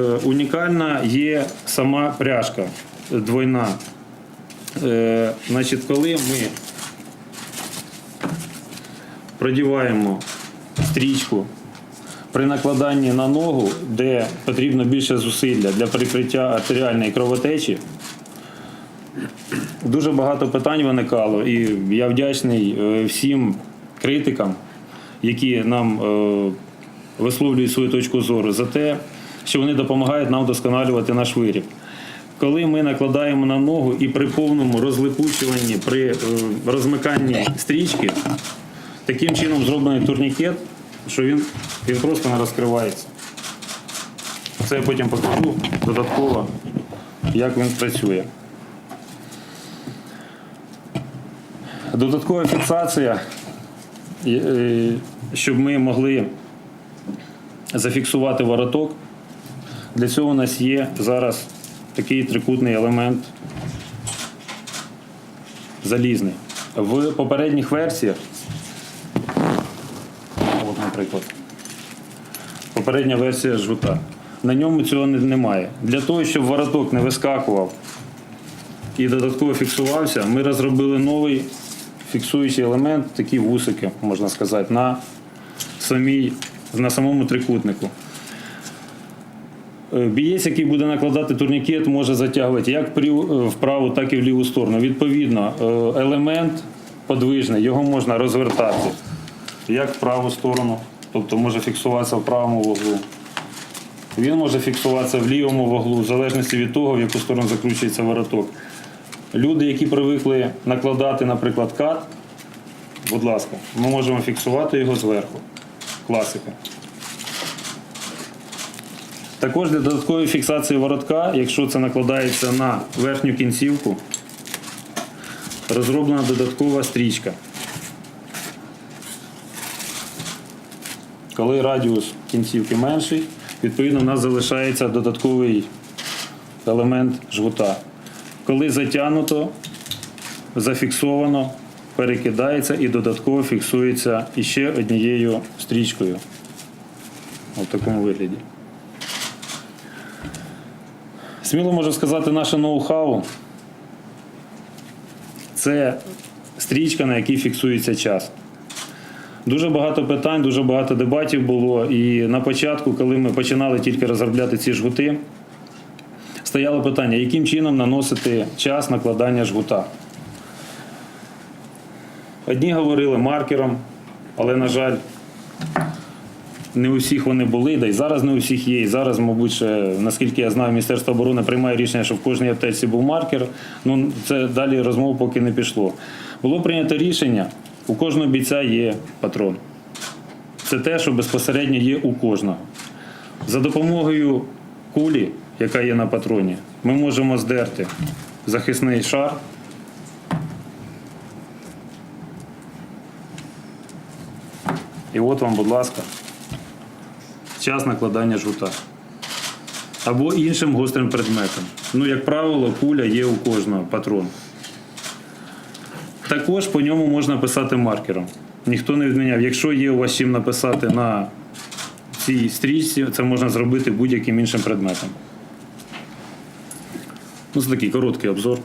Е, Унікальна є сама пряжка двойна. Е, Значить, коли ми продіваємо стрічку при накладанні на ногу, де потрібно більше зусилля для прикриття артеріальної кровотечі, дуже багато питань виникало, і я вдячний е, всім критикам, які нам висловлюють свою точку зору за те, що вони допомагають нам вдосконалювати наш виріб. Коли ми накладаємо на ногу і при повному розлипучуванні, при е, розмиканні стрічки, таким чином зроблений турнікет, що він, він просто не розкривається. Це я потім покажу додатково, як він працює. Додаткова фіксація, е, щоб ми могли зафіксувати вороток. Для цього у нас є зараз такий трикутний елемент залізний. В попередніх версіях, от, наприклад, попередня версія жгута. На ньому цього немає. Для того, щоб вороток не вискакував і додатково фіксувався, ми розробили новий фіксуючий елемент, такі вусики, можна сказати, на, самій, на самому трикутнику. Е, Бієць, який буде накладати турнікет, може затягувати як е, в праву, так і в ліву сторону. Відповідно, е, елемент подвижний, його можна розвертати як в праву сторону, тобто може фіксуватися в правому вуглу. Він може фіксуватися в лівому вуглу, в залежності від того, в яку сторону закручується вороток. Люди, які привикли накладати, наприклад, кат, будь ласка, ми можемо фіксувати його зверху. Класика. Також для додаткової фіксації воротка, якщо це накладається на верхню кінцівку, розроблена додаткова стрічка. Коли радіус кінцівки менший, відповідно у нас залишається додатковий елемент жгута. Коли затягнуто, зафіксовано, перекидається і додатково фіксується іще однією стрічкою. У такому вигляді. Сміло можу сказати, наше ноу-хау це стрічка, на якій фіксується час. Дуже багато питань, дуже багато дебатів було. І на початку, коли ми починали тільки розробляти ці жгути, стояло питання, яким чином наносити час накладання жгута. Одні говорили маркером, але, на жаль, не у всіх вони були, да й зараз не у всіх є. І зараз, мабуть, ще, наскільки я знаю, Міністерство оборони приймає рішення, що в кожній аптеці був маркер. Ну, це далі розмов поки не пішло. Було прийнято рішення, у кожного бійця є патрон. Це те, що безпосередньо є у кожного. За допомогою кулі, яка є на патроні, ми можемо здерти захисний шар. І от вам, будь ласка, час накладання жгута. Або іншим гострим предметом. Ну, як правило, куля є у кожного патрон. Також по ньому можна писати маркером. Ніхто не відміняв. Якщо є у вас чим написати на цій стрічці, це можна зробити будь-яким іншим предметом. Ну, це такий короткий обзор.